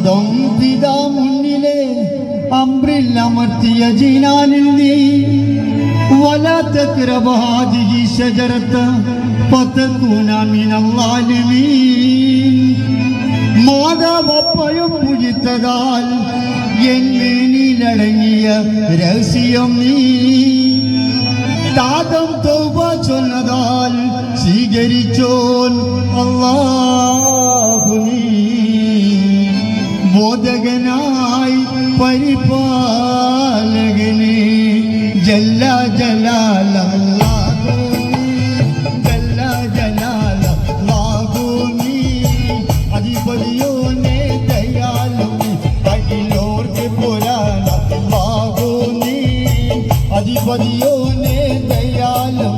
പാദം പിതാ മുന്നിലെ അമ്പ്രില്ലമർത്തിയ ജീനാനിൽ നീ. വലാത്ത കൃപഹാദിഹി ശജരത്ത് പത്തക്കൂനാമിനാലിമീ മാതാവപ്പയും പുഴുത്തതാൽ എന്നിലടങ്ങിയ രഹസ്യം നീ. താതം തൗബ ചൊന്നതാൽ സ്വീകരിച്ചോൻ അള്ളാ. జల్ల జలాలల్లా అధిపతియోనే దయాలం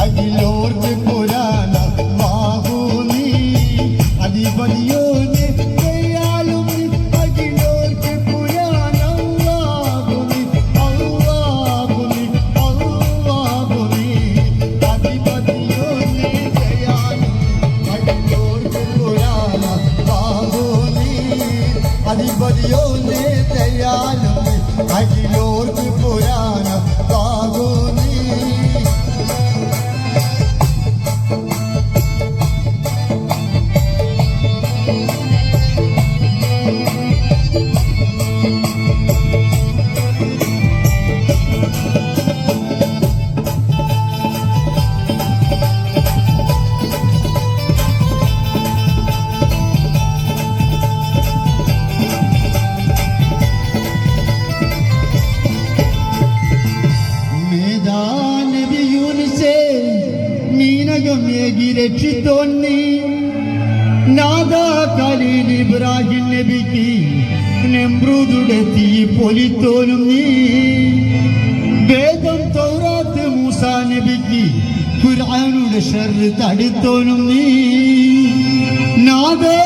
అఖిలోర్కి పురాణ బాహుని అధిపతియోనే ഏകി രക്ഷിത്തോന്നി നാദാ നബിക്ക് നെമ്രൂദുടെ തീ പൊലിത്തോനും നീ. വേദം തൗറാത്ത് മൂസാ നബിക്ക് ഖുർആനുടെ ഷർറ് തടുത്തോനും നീ. നാദാ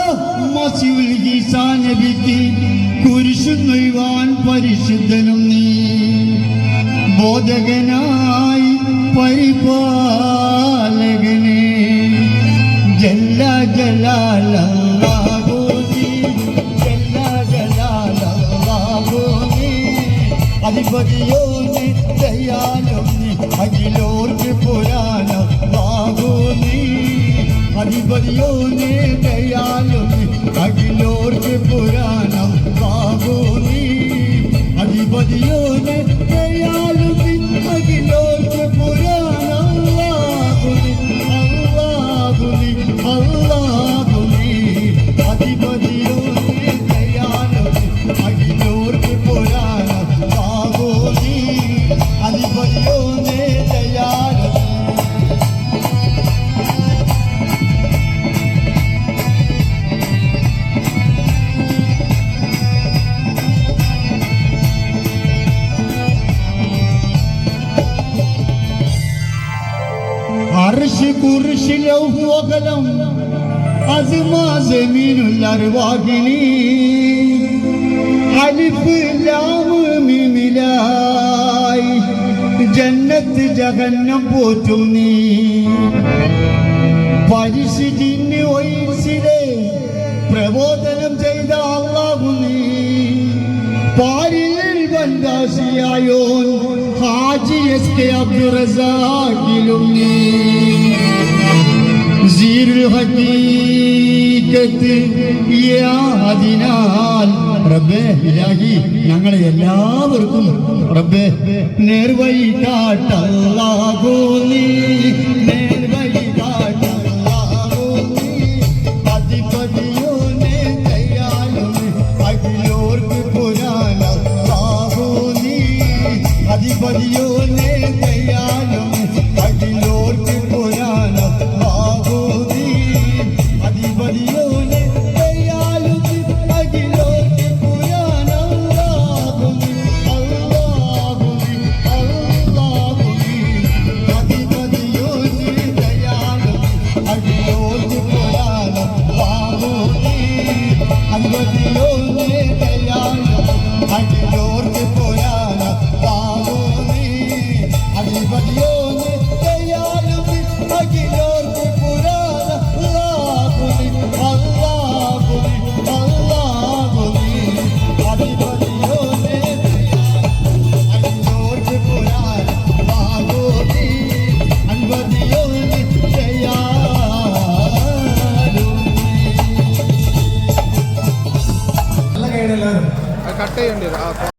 മസിഉൽ ഈസാ നബിക്ക് കുരിശു നെയ്വാൻ പരിശുദ്ധനും നീ. ബോധകനായി പരിപാലകനെ അധിപതിയോന് ദയാലും അഖിലോർക്ക് പുരാണ നീ അധിപതിയോന് ദയാലും അഖിലോർക്ക് പുരാണ അർഷ് കുർഷ് ലൗഹോകലം അസ്മാ ജമീനുൽ അർവാഹിനി അലിഫ് ലാം മിമിലായി ജന്നത്ത് ജഹന്നം പോറ്റും നീ പരിശുദ്ധിന് ഒയിച്ചിലെ പ്രബോധനം ചെയ്ത അള്ളാഹു നീ പാരിൽ ബന്ദാസിയായോൻ ഹാജി എസ് കെ അബ്ദുറസാഖിലും നീ. സീരുൽ ഹക്കീക്കത്ത് യാതിനാൽ റബ്ബേ ഇലാഹി ഞങ്ങളെ എല്ലാവർക്കും റബ്ബേ നേർവഴി കാട്ടല്ലാഹു നീ. Kayong.